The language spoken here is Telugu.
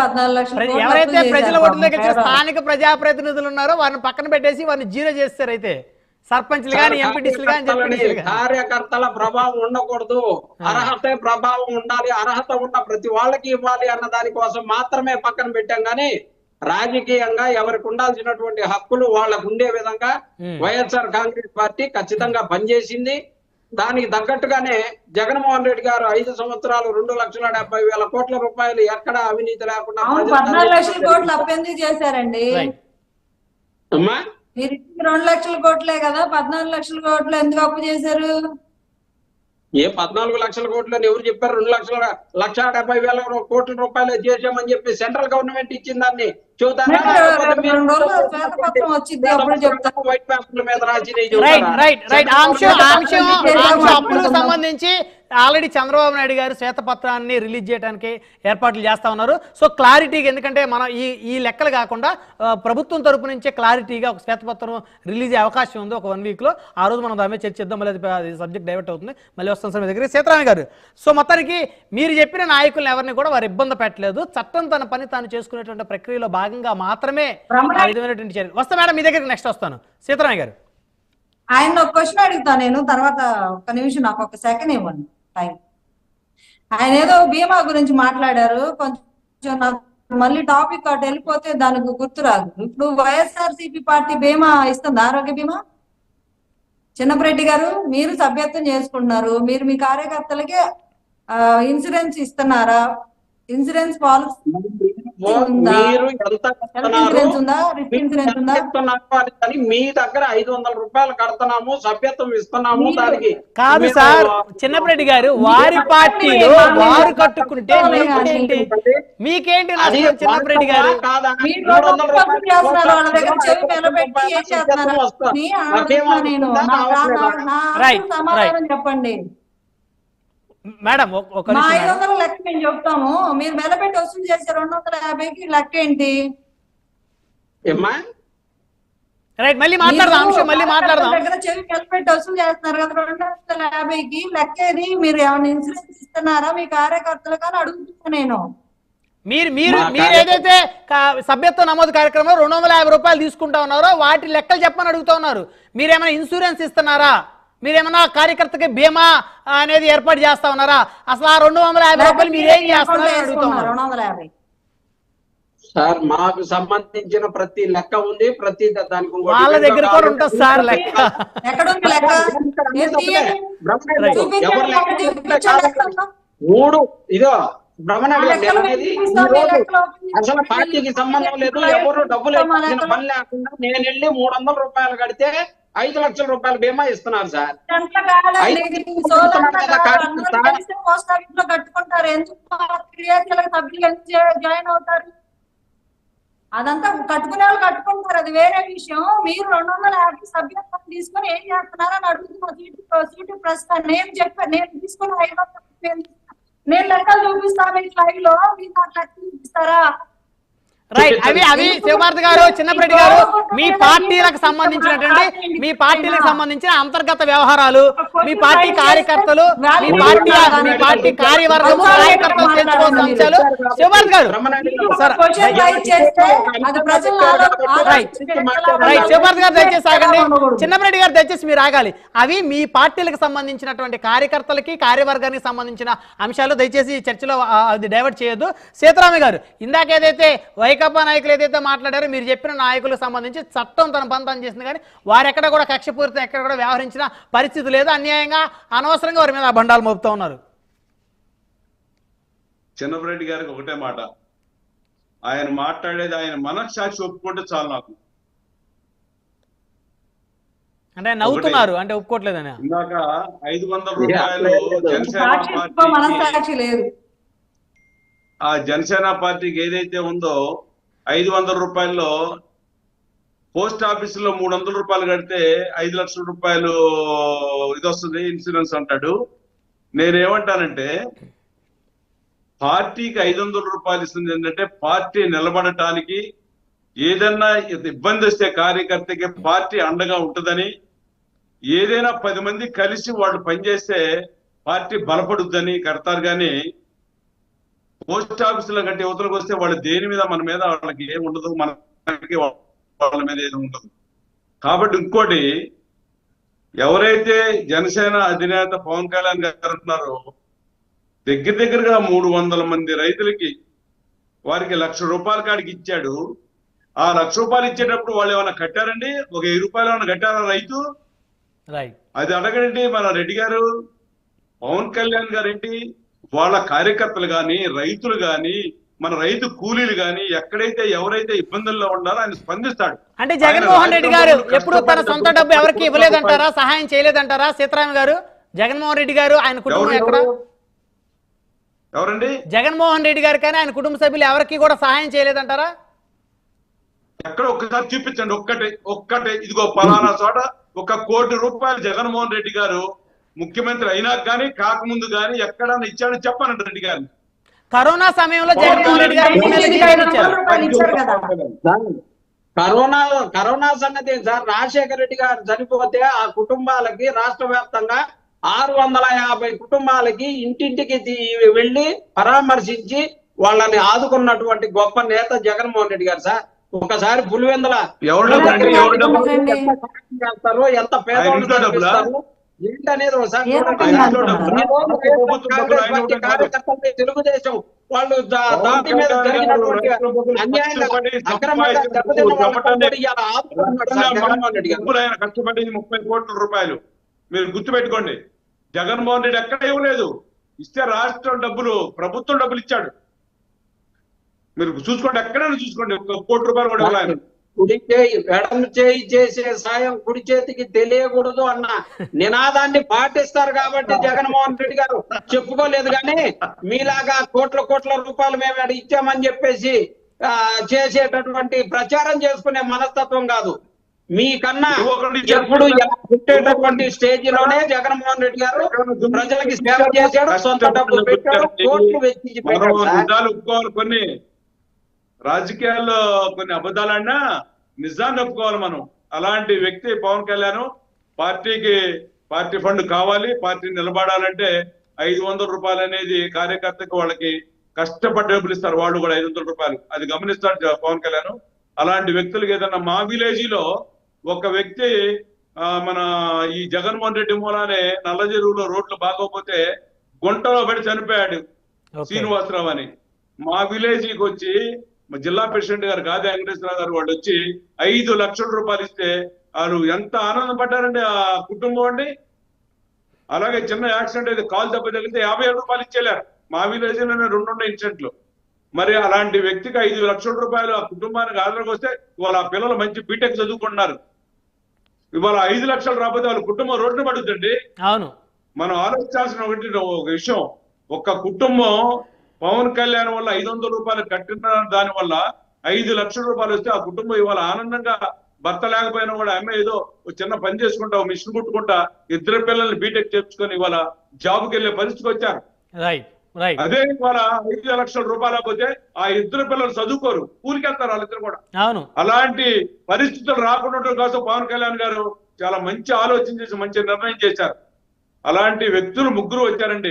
పద్నాలుగు లక్షల ఎవరైతే ప్రజల ఓట్ల దగ్గర. స్థానిక ప్రజాప్రతినిధులు ఉన్నారో వారిని పక్కన పెట్టేసి వారిని జీరో చేస్తారు అయితే. సర్పంచ్లు కానీ ఎంపీటీసీలు కానీ కార్యకర్తల ప్రభావం ఉండకూడదు. అర్హతే ప్రభావం ఉండాలి అర్హత ఉన్న ప్రతి వాళ్ళకి ఇవ్వాలి అన్న దానికోసం మాత్రమే పక్కన పెట్టాం కానీ రాజకీయంగా ఎవరికి ఉండాల్సినటువంటి హక్కులు వాళ్ళకు ఉండే విధంగా. వైఎస్ఆర్ కాంగ్రెస్ పార్టీ ఖచ్చితంగా పనిచేసింది. దానికి తగ్గట్టుగానే జగన్మోహన్ రెడ్డి గారు ఐదు సంవత్సరాలు రెండు లక్షల డెబ్బై వేల కోట్ల రూపాయలు ఎక్కడ అవినీతి లేకుండా లక్షల. కోట్లు అప్పెందుకు చేశారండి. అమ్మా మీరు రెండు లక్షల కోట్లే కదా పద్నాలుగు లక్షల కోట్లు ఎందుకు అప్పు చేశారు ఏ పద్నాలుగు లక్షల కోట్లు అని ఎవరు చెప్పారు? రెండు లక్షల లక్ష డెబ్బై వేల కోట్ల రూపాయలు చేసామని చెప్పి సెంట్రల్ గవర్నమెంట్ ఇచ్చిన దాన్ని చెబుతారా? రేపు లేకపోతే రేపు మీరు రెండు రోజుల్లో శ్వేతపత్రం వచ్చింది అప్పుడు చెప్తా వైట్ పేపర్ల మీద చేద్దాం అప్పులకు. సంబంధించి ఆల్రెడీ చంద్రబాబు నాయుడు గారు శ్వేతపత్రాన్ని రిలీజ్ చేయడానికి ఏర్పాట్లు చేస్తా ఉన్నారు. సో క్లారిటీగా ఎందుకంటే మనం ఈ ఈ లెక్కలు కాకుండా ప్రభుత్వం తరపు నుంచే క్లారిటీగా ఒక శ్వేతపత్రం రిలీజ్ అయ్యే అవకాశం ఉంది ఒక వన్ వీక్లో. ఆ రోజు మనం దాని మీద చర్చిద్దాం మళ్ళీ అది సబ్జెక్ట్ డైవర్ట్ అవుతుంది. మళ్ళీ వస్తాం సార్ మీ దగ్గర సీతారామ గారు సో మొత్తానికి మీరు చెప్పిన నాయకులను ఎవరిని కూడా వారు ఇబ్బంది పెట్టలేదు. చట్టం తన పని తాను చేసుకునేటువంటి ప్రక్రియలో భాగంగా మాత్రమే విధమైనటువంటి చర్య వస్తా మేడం మీ దగ్గరికి నెక్స్ట్ వస్తాను. సీతారామ గారు. ఆయన ఒక క్వశ్చన్ అడుగుతా నేను తర్వాత ఒక నిమిషం నాకు ఒక సెకండ్ ఇవ్వండి. ఆయన ఏదో బీమా గురించి మాట్లాడారు. కొంచెం నాకు మళ్ళీ టాపిక్ అటు వెళ్ళిపోతే దానికి గుర్తురాదు ఇప్పుడు వైఎస్ఆర్సీపీ పార్టీ బీమా ఇస్తుంది? ఆరోగ్య బీమా చిన్నపరెడ్డి గారు మీరు సభ్యత్వం చేసుకుంటున్నారు. మీరు మీ కార్యకర్తలకి ఇన్సూరెన్స్ ఇస్తున్నారా? ఇన్సూరెన్స్ పాలసీ మీరు ఎంత కడుతున్నారు? అని మీ దగ్గర ఐదు వందల రూపాయలు కడుతున్నాము సభ్యత్వం ఇస్తున్నాము దానికి. కాదు సార్ చిన్నప్పరెడ్డి గారు వారి పార్టీలో వారు కట్టుకుంటే మీకేంటి చిన్నప్పరెడ్డి గారు? చెప్పండి. మేడం ఒక- మా ఐదు. వందల లెక్క మేము చెప్తాము. మీరు నిలబెట్టి వసూలు చేసే రెండు వందల యాభైకి లెక్క ఏంటి? రైట్ మళ్ళీ మాట్లాడదాం మళ్ళీ మాట్లాడదాం. దగ్గర చెవి నిలబెట్టి వసూలు చేస్తున్నారు కదా రెండు వందల యాభైకి లెక్క ఏది మీరు ఏమైనా ఇన్సూరెన్స్ ఇస్తున్నారా? మీ కార్యకర్తలు కానీ అడుగుతున్నా నేను. మీరు మీరు మీరు ఏదైతే సభ్యత్వ నమోదు కార్యక్రమంలో రెండు వందల యాభై రూపాయలు తీసుకుంటా ఉన్నారో వాటి లెక్కలు చెప్పని అడుగుతా ఉన్నారు. మీరేమైనా ఇన్సూరెన్స్ ఇస్తున్నారా? మీరేమైనా కార్యకర్తకి బీమా అనేది ఏర్పాటు చేస్తా ఉన్నారా? అసలు ఆ రెండు వందల యాభై రూపాయలు మీరు ఏం చేస్తున్నారో అడుగుతా ఉన్నారు సార్ మాకు సంబంధించిన ప్రతి లెక్క ఉంది ప్రతి దానికి వాళ్ళ దగ్గర కూడా ఉంటుంది సార్ లెక్క? మూడు ఇదో లెక్కలు అనేది అసలు పార్టీకి సంబంధం లేదు ఎవరు డబ్బులు. పని లేకుండా నేను వెళ్ళి మూడు వందల రూపాయలు కడితే ఐదు లక్షల రూపాయలు బీమా ఇస్తున్నారు సార్. జాయిన్ అవుతారు? అదంతా కట్టుకునే వాళ్ళు కట్టుకుంటారు. అది వేరే విషయం. మీరు రెండు వందల యాభై సభ్యత్వం తీసుకొని ఏం చేస్తున్నారని అడుగుతున్నా సీటు సీటు ప్రస్తుతం నేను చెప్పాను నేను తీసుకుని ఐదు నేను లెక్కలు చూపిస్తాను మీకు లైవ్లో. మీరు నాకు లెక్కలు చూపిస్తారా? రైట్ అవి అవి శివభారతి గారు చిన్నప్పరెడ్డి గారు మీ పార్టీలకు సంబంధించినటువంటి మీ పార్టీలకు సంబంధించిన అంతర్గత వ్యవహారాలు మీ పార్టీ కార్యకర్తలు మీ పార్టీ మీ పార్టీ కార్యవర్గము కార్యకర్తలు తెలుసుకోవాల్సిన అంశాలు శివభారతి గారు రైట్ చేస్తే అది ప్రజల రైట్ రైట్ శివభారతి గారు దయచేసి ఆగండి. చిన్నప్పరెడ్డి గారు దయచేసి మీరు ఆగాలి. అవి మీ పార్టీలకు సంబంధించినటువంటి కార్యకర్తలకి కార్యవర్గానికి సంబంధించిన అంశాలు దయచేసి ఈ చర్చలో అది డైవర్ట్ చేయొద్దు. సీతారామి గారు ఇందాక ఏదైతే వైకాపా నాయకులు ఏదైతే మాట్లాడారో మీరు చెప్పిన నాయకులకు సంబంధించి చట్టం తన తను చేసింది కానీ వారెక్కడ కూడా కక్షపూరితం ఎక్కడ కూడా వ్యవహరించిన పరిస్థితి లేదు. అన్యాయంగా అనవసరంగా వారి మీద ఆ బండాలు మోపుతా ఉన్నారు. చిన్నపరెడ్డి గారికి ఒకటే మాట. ఆయన మాట్లాడేది ఆయన మనస్సాక్షి ఒప్పుకుంటే చాలు నాకు. అంటే ఆయన నవ్వుతున్నారు అంటే ఒప్పుకోవట్లేదని. ఇందాక ఐదు వందల రూపాయలు జనసేన ఆ జనసేన పార్టీకి ఏదైతే ఉందో ఐదు వందల రూపాయల్లో పోస్ట్ ఆఫీసులో మూడు వందల రూపాయలు కడితే ఐదు లక్షల రూపాయలు ఇది వస్తుంది ఇన్సూరెన్స్ అంటాడు. నేనేమంటానంటే పార్టీకి ఐదు వందల రూపాయలు ఇస్తుంది ఏంటంటే పార్టీ నిలబడటానికి ఏదన్నా ఇబ్బంది వస్తే కార్యకర్తకి పార్టీ అండగా ఉంటుందని ఏదైనా పది మంది కలిసి వాళ్ళు పనిచేస్తే పార్టీ బలపడుద్దని కడతారు కానీ పోస్ట్ ఆఫీసులో కంటే యువతలకు వస్తే వాళ్ళు దేని మీద మన మీద వాళ్ళకి ఏం ఉండదు మనకి వాళ్ళ మీద ఏది ఉండదు. కాబట్టి ఇంకోటి ఎవరైతే జనసేన అధినేత పవన్ కళ్యాణ్ గారు ఉన్నారో దగ్గర దగ్గరగా మూడు వందల మంది రైతులకి వారికి లక్ష రూపాయల కాడికి ఇచ్చాడు. ఆ లక్ష రూపాయలు ఇచ్చేటప్పుడు వాళ్ళు ఏమైనా కట్టారండి? ఒక వెయ్యి రూపాయలు ఏమైనా కట్టారా రైతు? అది అడగండి మన రెడ్డి గారు పవన్ కళ్యాణ్ గారు ఏంటి వాళ్ళ కార్యకర్తలు గాని రైతులు గాని మన రైతు కూలీలు గాని ఎక్కడైతే ఎవరైతే ఇబ్బందుల్లో ఉన్నారో ఆయన స్పందిస్తాడు. అంటే జగన్మోహన్ రెడ్డి గారు ఎప్పుడు తన సొంత డబ్బు ఎవరికి ఇవ్వలేదంటారా? సహాయం చేయలేదంటారా? సీతారాం గారు? జగన్మోహన్ రెడ్డి గారు ఆయన కుటుంబం ఎక్కడ? ఎవరు? ఎవరండి? జగన్మోహన్ రెడ్డి గారు కానీ ఆయన కుటుంబ సభ్యులు ఎవరికి కూడా సహాయం చేయలేదంటారా? ఎక్కడ ఒక్కసారి చూపించండి. ఒక్కటే ఒక్కటే. ఇదిగో పలానా చోట ఒక కోటి రూపాయలు జగన్మోహన్ రెడ్డి గారు ముఖ్యమంత్రి అయినా కానీ కాకముందు కానీ ఎక్కడన్నా ఇచ్చాడని చెప్పానండి రెడ్డి గారిని. కరోనా సమయంలో జగన్మోహన్ రెడ్డి గారు కరోనా కరోనా సంగతి సార్? రాజశేఖర రెడ్డి గారు చనిపోతే ఆ కుటుంబాలకి రాష్ట్ర వ్యాప్తంగా ఆరు వందల యాభై కుటుంబాలకి ఇంటింటికి వెళ్ళి పరామర్శించి వాళ్ళని ఆదుకున్నటువంటి గొప్ప నేత జగన్మోహన్ రెడ్డి గారు సార్. ఒకసారి పులివెందుల ఎవరి? ఎంత పేదవాళ్ళు? చదివిస్తారు, ఏంటనేది ఒకసారి తెలుగుదేశం వాళ్ళు దాటి మీద జరిగినటువంటి కష్టపడింది ముప్పై కోట్ల రూపాయలు. మీరు గుర్తుపెట్టుకోండి జగన్మోహన్ రెడ్డి ఎక్కడ ఇవ్వలేదు. ఇస్తే రాష్ట్రం డబ్బులు ప్రభుత్వం డబ్బులు ఇచ్చాడు. మీరు చూసుకోండి ఎక్కడైనా చూసుకోండి. ఒక కోటి రూపాయలు కూడా ఇవ్వలేదు. కుడి చేయి ఎడమ చేయి చేసే సాయం కుడి చేతికి తెలియకూడదు అన్న నినాదాన్ని పాటిస్తారు కాబట్టి జగన్మోహన్ రెడ్డి గారు. చెప్పుకోలేదు కానీ మీలాగా కోట్ల కోట్ల రూపాయలు మేము ఇచ్చామని చెప్పేసి ఆ, చేసేటటువంటి ప్రచారం చేసుకునే మనస్తత్వం కాదు. మీకన్నా ఎప్పుడు పుట్టేటటువంటి స్టేజ్లోనే జగన్మోహన్ రెడ్డి గారు ప్రజలకి సేవ చేశాడు సొంత డబ్బు పెట్టాడు కోట్లు వెచ్చించి పెట్టాడు సార్. నిజాలు ఒప్పుకోవాలి కొన్ని రాజకీయాల్లో కొన్ని అబద్ధాలన్నా నిజాన్ని ఒప్పుకోవాలి మనం. అలాంటి వ్యక్తి పవన్ కళ్యాణ్ పార్టీకి పార్టీ ఫండ్ కావాలి పార్టీ నిలబడాలంటే ఐదు వందల రూపాయలు అనేది కార్యకర్తకి వాళ్ళకి కష్టపడి డబ్బులు ఇస్తారు. వాళ్ళు కూడా ఐదు వందల రూపాయలు. అది గమనిస్తాడు పవన్ కళ్యాణ్. అలాంటి వ్యక్తులకి ఏదన్నా మా విలేజ్లో ఒక వ్యక్తి మన ఈ జగన్మోహన్ రెడ్డి మూలానే నల్ల చెరువులో రోడ్లు బాగోపోతే గుంటలో పడి చనిపోయాడు. శ్రీనివాసరావు అని. మా విలేజ్కి వచ్చి జిల్లా ప్రెసిడెంట్ గారు గాది వెంకటేశ్వరరావు గారు వాళ్ళు వచ్చి ఐదు లక్షల రూపాయలు ఇస్తే వాళ్ళు ఎంత ఆనందపడ్డారండి ఆ కుటుంబం అండి. అలాగే చిన్న యాక్సిడెంట్ అయితే కాల్ దెబ్బ తగిలితే యాభై ఏడు రూపాయలు ఇచ్చేలేరు. మా విలేజ్ రెండు ఉన్నాయి ఇన్సిడెంట్లు. మరి అలాంటి వ్యక్తికి ఐదు లక్షల రూపాయలు ఆ కుటుంబానికి ఆదరణకు వస్తే వాళ్ళ ఆ పిల్లలు మంచి బీటెక్ చదువుకుంటున్నారు. ఇవాళ ఐదు లక్షలు రాకపోతే వాళ్ళ కుటుంబం రోడ్డున పడుతుందండి అవును. మనం ఆలోచించాల్సిన ఒకటి ఒక విషయం. ఒక కుటుంబం పవన్ కళ్యాణ్ వల్ల ఐదు వందల రూపాయలు కట్టిన దాని వల్ల ఐదు లక్షల రూపాయలు వస్తే ఆ కుటుంబం ఇవాళ ఆనందంగా భర్త లేకపోయినా కూడా ఆమె ఏదో చిన్న పని చేసుకుంటా మిషన్ కుట్టుకుంటా ఇద్దరు పిల్లల్ని బీటెక్ చేర్చుకొని ఇవాళ జాబ్కి వెళ్ళే పరిస్థితికి వచ్చారు. అదే ఇవాళ ఐదు లక్షల రూపాయలు పోతే ఆ ఇద్దరు పిల్లలు చదువుకోరు కూలికి వెళ్తారు వాళ్ళిద్దరు కూడా. అవును. అలాంటి పరిస్థితులు రాకుండా కోసం పవన్ కళ్యాణ్ గారు చాలా మంచి ఆలోచన చేసి మంచి నిర్ణయం చేశారు. అలాంటి వ్యక్తులు ముగ్గురు వచ్చారండి.